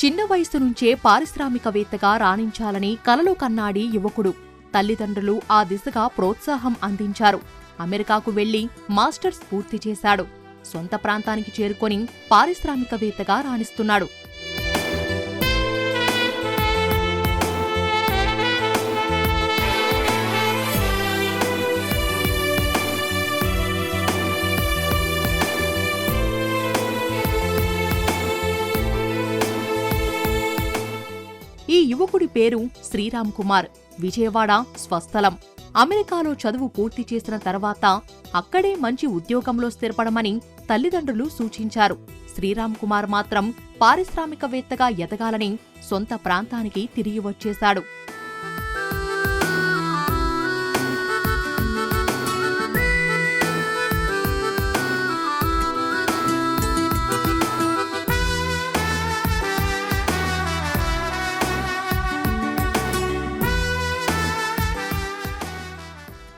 చిన్న వయసు నుంచే పారిశ్రామికవేత్తగా రాణించాలని కలలు కన్నాడి యువకుడు. తల్లిదండ్రులు ఆ దిశగా ప్రోత్సాహం అందించారు. అమెరికాకు వెళ్ళి మాస్టర్స్ పూర్తి చేశాడు. సొంత ప్రాంతానికి చేరుకొని పారిశ్రామికవేత్తగా రాణిస్తున్నాడు. యువకుడి పేరు శ్రీరామ్ కుమార్. విజయవాడ స్వస్థలం. అమెరికాలో చదువు పూర్తి చేసిన తర్వాత అక్కడే మంచి ఉద్యోగంలో స్థిరపడమని తల్లిదండ్రులు సూచించారు. శ్రీరామ్ కుమార్ మాత్రం పారిశ్రామికవేత్తగా ఎదగాలని సొంత ప్రాంతానికి తిరిగి వచ్చేశాడు.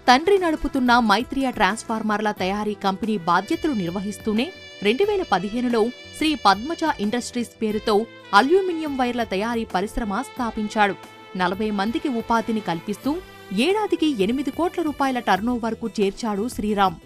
తండ్రి నడుపుతున్న మైత్రియ ట్రాన్స్ఫార్మర్ల తయారీ కంపెనీ బాధ్యతలు నిర్వహిస్తూనే రెండు వేల పదిహేనులో శ్రీ పద్మజ ఇండస్ట్రీస్ పేరుతో అల్యూమినియం వైర్ల తయారీ పరిశ్రమ స్థాపించాడు. నలభై మందికి ఉపాధిని కల్పిస్తూ ఏడాదికి ఎనిమిది కోట్ల రూపాయల టర్నోవర్కు చేర్చాడు శ్రీరామ్.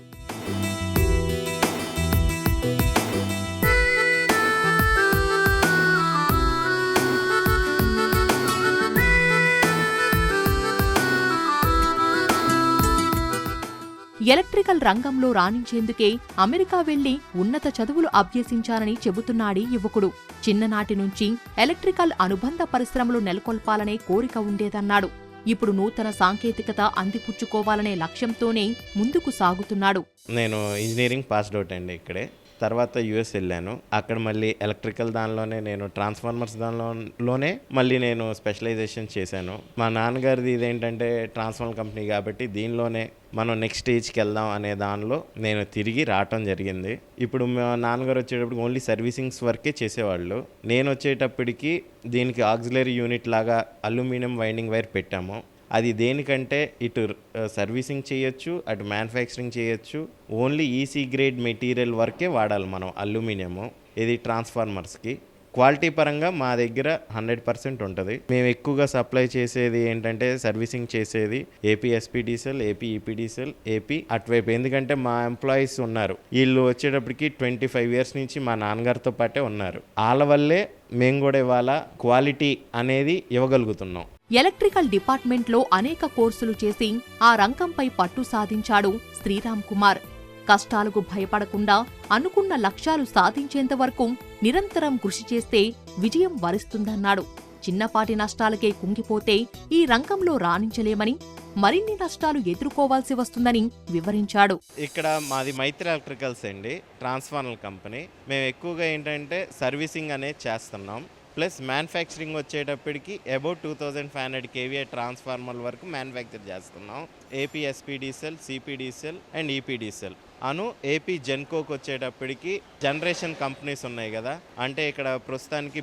ఎలక్ట్రికల్ రంగంలో రాణించేందుకే అమెరికా వెళ్ళి ఉన్నత చదువులు అభ్యసించానని చెబుతున్నాడీ యువకుడు. చిన్ననాటి నుంచి ఎలక్ట్రికల్ అనుబంధ పరిశ్రమలు నెలకొల్పాలనే కోరిక ఉండేదన్నాడు. ఇప్పుడు నూతన సాంకేతికత అందిపుచ్చుకోవాలనే లక్ష్యంతోనే ముందుకు సాగుతున్నాడు. నేను ఇంజనీరింగ్ పాస్డ్ అవుట్ అండి ఇక్కడే. తర్వాత యుఎస్ వెళ్ళాను. అక్కడ మళ్ళీ ఎలక్ట్రికల్ దానిలోనే నేను ట్రాన్స్ఫార్మర్స్ దానిలోనే మళ్ళీ నేను స్పెషలైజేషన్ చేశాను. మా నాన్నగారిది ఇదేంటంటే ట్రాన్స్ఫార్మర్ కంపెనీ కాబట్టి దీనిలోనే మనం నెక్స్ట్ స్టేజ్కి వెళ్దాం అనే దానిలో నేను తిరిగి రావటం జరిగింది. ఇప్పుడు మా నాన్నగారు వచ్చేటప్పుడు ఓన్లీ సర్వీసింగ్స్ వరకే చేసేవాళ్ళు. నేను వచ్చేటప్పటికి దీనికి ఆక్సిలరీ యూనిట్ లాగా అల్యూమినియం వైండింగ్ వైర్ పెట్టాము. అది దేనికంటే ఇటు సర్వీసింగ్ చేయొచ్చు అటు మ్యానుఫ్యాక్చరింగ్ చేయొచ్చు. ఓన్లీ ఈసీ గ్రేడ్ మెటీరియల్ వరకే వాడాలి మనం అల్యూమినియము ఇది ట్రాన్స్ఫార్మర్స్కి. క్వాలిటీ పరంగా మా దగ్గర హండ్రెడ్ పర్సెంట్ ఉంటుంది. మేము ఎక్కువగా సప్లై చేసేది ఏంటంటే సర్వీసింగ్ చేసేది AP SP DCL AP EP DCL AP అటువైపు. ఎందుకంటే మా ఎంప్లాయీస్ ఉన్నారు. వీళ్ళు వచ్చేటప్పటికి ట్వంటీ ఫైవ్ ఇయర్స్ నుంచి మా నాన్నగారితో పాటే ఉన్నారు. వాళ్ళ వల్లే మేము కూడా ఇవాళ క్వాలిటీ అనేది ఇవ్వగలుగుతున్నాం. ఎలక్ట్రికల్ డిపార్ట్మెంట్లో అనేక కోర్సులు చేసి ఆ రంగంపై పట్టు సాధించాడు శ్రీరామ్ కుమార్. కష్టాలకు భయపడకుండా అనుకున్న లక్ష్యాలు సాధించేంత వరకు నిరంతరం కృషి చేస్తే విజయం వరిస్తుందన్నాడు. చిన్నపాటి నష్టాలకే కుంగిపోతే ఈ రంగంలో రాణించలేమని మరిన్ని నష్టాలు ఎదుర్కోవాల్సి వస్తుందని వివరించాడు. ఇక్కడ మాది మైత్రి ఎలక్ట్రికల్స్ అండి ట్రాన్స్ఫార్మర్ కంపెనీ. మేము ఎక్కువగా ఏంటంటే సర్వీసింగ్ అనేది చేస్తున్నాం. ప్లస్ మ్యానుఫ్యాక్చరింగ్ వచ్చేటప్పటికి about two thousand five hundred KVA transformer వరకు మ్యానుఫ్యాక్చర్ చేస్తున్నాం. AP SP DCL and EP Anu AP జెన్కోకి వచ్చేటప్పటికి జనరేషన్ కంపెనీస్ ఉన్నాయి కదా అంటే ఇక్కడ ప్రస్తుతానికి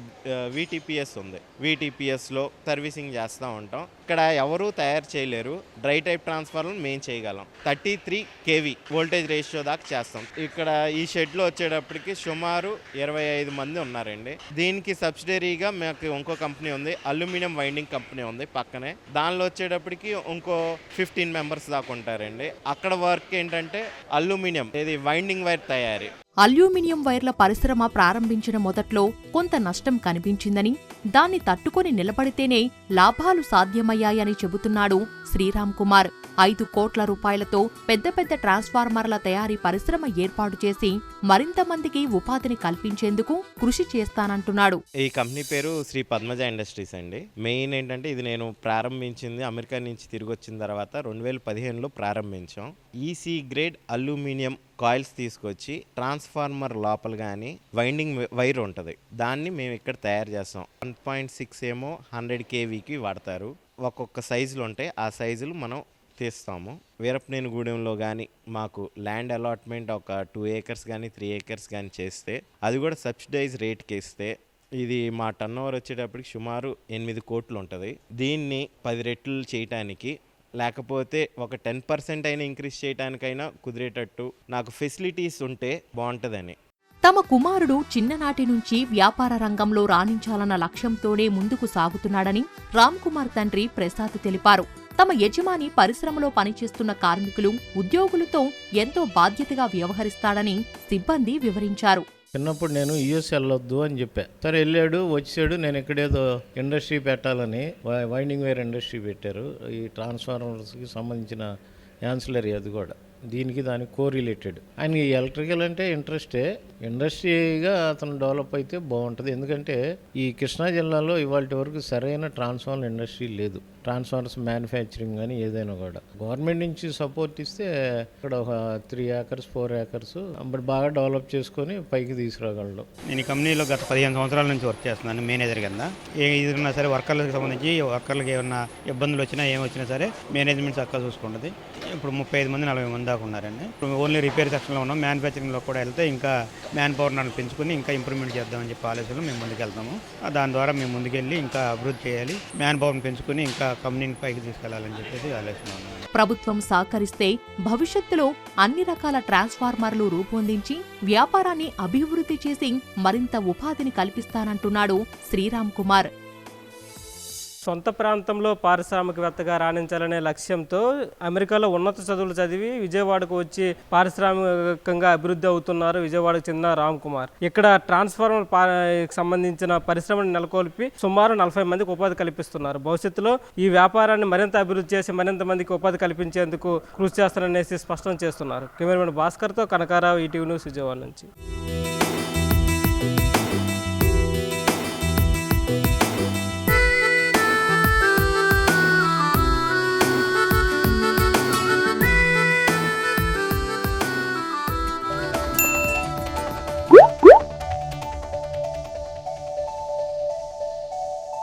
వీటీపీఎస్ ఉంది. వీటీపీఎస్లో సర్వీసింగ్ చేస్తూ ఉంటాం. ఇక్కడ ఎవరూ తయారు చేయలేరు. డ్రై టైప్ ట్రాన్స్ఫార్మర్ మేము చేయగలం. Thirty three KV voltage ratio దాకా చేస్తాం. ఇక్కడ ఈ షెడ్లో వచ్చేటప్పటికి సుమారు ఇరవై ఐదు మంది ఉన్నారండి. దీనికి సబ్సిడరీగా మాకు ఇంకో కంపెనీ ఉంది. అల్యూమినియం వైండింగ్ కంపెనీ ఉంది పక్కనే. దానిలో వచ్చేటప్పటికి ఇంకో ఫిఫ్టీన్ మెంబర్స్ దాకా ఉంటారండి. అక్కడ వర్క్ ఏంటంటే అల్యూమినియం ఇది వైండింగ్ వైర్ తయారీ. అల్యూమినియం వైర్ల పరిశ్రమ ప్రారంభించిన మొదట్లో కొంత నష్టం కనిపించిందని దాన్ని తట్టుకొని నిలబడితేనే లాభాలు సాధ్యమయ్యాయని చెబుతున్నాడు శ్రీరామ్ కుమార్. ఐదు కోట్ల రూపాయలతో పెద్ద పెద్ద ట్రాన్స్ఫార్మర్ల తయారీ పరిశ్రమ ఏర్పాటు చేసి మరింత మందికి ఉపాధిని కల్పించేందుకు కృషి చేస్తానంటున్నాడు. ఈ కంపెనీ పేరు శ్రీ పద్మజ ఇండస్ట్రీస్ అండి. మెయిన్ ఏంటంటే ఇది నేను ప్రారంభించింది అమెరికా నుంచి తిరిగి వచ్చిన తర్వాత రెండు వేల పదిహేనులో ప్రారంభించాం. ఈసీ గ్రేడ్ అల్యూమినియం కాయిల్స్ తీసుకొచ్చి ట్రాన్స్ఫార్మర్ లోపల కానీ వైండింగ్ వైర్ ఉంటుంది. దాన్ని మేము ఇక్కడ తయారు చేస్తాం. వన్ పాయింట్ సిక్స్ ఏమో హండ్రెడ్ కేవీకి వాడతారు. ఒక్కొక్క సైజులు ఉంటాయి. ఆ సైజులు మనం తీస్తాము. వీరపనేనిగూడెంలో కానీ మాకు ల్యాండ్ అలాట్మెంట్ ఒక టూ ఏకర్స్ కానీ త్రీ ఏకర్స్ కానీ చేస్తే అది కూడా సబ్సిడైజ్ రేట్కి ఇస్తే ఇది మా టర్న్ ఓవర్ వచ్చేటప్పటికి సుమారు ఎనిమిది కోట్లు ఉంటుంది. దీన్ని పది రెట్లు చేయటానికి లేకపోతే ఒక టెన్ పర్సెంట్ అయినా ఇంక్రీజ్ చేయడానికైనా కుదిరేటట్టు నాకు ఫెసిలిటీస్ ఉంటే బాగుంటుందని. తమ కుమారుడు చిన్ననాటి నుంచి వ్యాపార రంగంలో రాణించాలన్న లక్ష్యంతోనే ముందుకు సాగుతున్నాడని రామ్ కుమార్ తండ్రి ప్రసాద్ తెలిపారు. తమ యజమాని పరిశ్రమలో పనిచేస్తున్న కార్మికులు ఉద్యోగులతో ఎంతో బాధ్యతగా వ్యవహరిస్తాడని సిబ్బంది వివరించారు. చిన్నప్పుడు నేను యూఎస్ వెళ్ళొద్దు అని చెప్పా. సరే వెళ్ళాడు వచ్చాడు నేను ఇక్కడేదో ఇండస్ట్రీ పెట్టాలని వైండింగ్ వేర్ ఇండస్ట్రీ పెట్టారు. ఈ ట్రాన్స్ఫార్మర్స్కి సంబంధించిన యాన్సిలరీ అది కూడా. దీనికి దానికి కో రిలేటెడ్ ఆయన ఈ ఎలక్ట్రికల్ అంటే ఇంట్రెస్టే ఇండస్ట్రీగా అతను డెవలప్ అయితే బాగుంటుంది. ఎందుకంటే ఈ కృష్ణా జిల్లాలో ఇవాళ వరకు సరైన ట్రాన్స్ఫార్మర్ ఇండస్ట్రీ లేదు. ట్రాన్స్ఫార్మర్స్ మ్యానుఫ్యాక్చరింగ్ కానీ ఏదైనా కూడా. గవర్నమెంట్ నుంచి సపోర్ట్ ఇస్తే ఇక్కడ ఒక త్రీ ఏకర్స్ ఫోర్ ఏకర్స్ అప్పుడు బాగా డెవలప్ చేసుకొని పైకి తీసుకురాగలడు. నేను ఈ కంపెనీలో గత పదిహేను సంవత్సరాల నుంచి వర్క్ చేస్తున్నాను మేనేజర్ కింద. ఏ సరే వర్కర్లకు సంబంధించి వర్కర్లకు ఏమన్నా ఇబ్బందులు వచ్చినా ఏమి వచ్చినా సరే మేనేజ్మెంట్ చక్కగా చూసుకుంటుంది. ఇప్పుడు ముప్పై ఐదు మంది నలభై మంది దాకా ఉన్నారండి. ఇప్పుడు ఓన్లీ రిపేర్ సెక్షన్లో ఉన్నాం. మ్యానుఫ్యాక్చరింగ్లో కూడా వెళ్తే ఇంకా మ్యాన్ పవర్ నన్ను పెంచుకుని ఇంకా ఇంప్రూవ్మెంట్ చేద్దామని చెప్పి ఆలోచనలో మేము ముందుకెళ్తాము. దాని ద్వారా మేము ముందుకెళ్ళి ఇంకా అభివృద్ధి చేయాలి. మ్యాన్ పవర్ని పెంచుకుని ఇంకా కంపెనీని పైకి తీసుకెళ్ళాలని చెప్పేసి ఆలోచన ప్రభుత్వం సహకరిస్తే భవిష్యత్తులో అన్ని రకాల ట్రాన్స్ఫార్మర్లు రూపొందించి వ్యాపారాన్ని అభివృద్ధి చేసి మరింత ఉపాధిని కల్పిస్తానంటున్నాడు శ్రీరామ్ కుమార్. సొంత ప్రాంతంలో పారిశ్రామికవేత్తగా రాణించాలనే లక్ష్యంతో అమెరికాలో ఉన్నత చదువులు చదివి విజయవాడకు వచ్చి పారిశ్రామికంగా అభివృద్ధి అవుతున్నారు. విజయవాడకు చెందిన రామ్ కుమార్. ఇక్కడ ట్రాన్స్ఫార్మర్ సంబంధించిన పరిశ్రమను నెలకొల్పి సుమారు నలభై మందికి ఉపాధి కల్పిస్తున్నారు. భవిష్యత్తులో ఈ వ్యాపారాన్ని మరింత అభివృద్ధి చేసి మరింత మందికి ఉపాధి కల్పించేందుకు కృషి చేస్తారనేసి స్పష్టం చేస్తున్నారు. కెమెరామెన్ భాస్కర్తో కనకారావు ఈటీవీ న్యూస్ విజయవాడ నుంచి.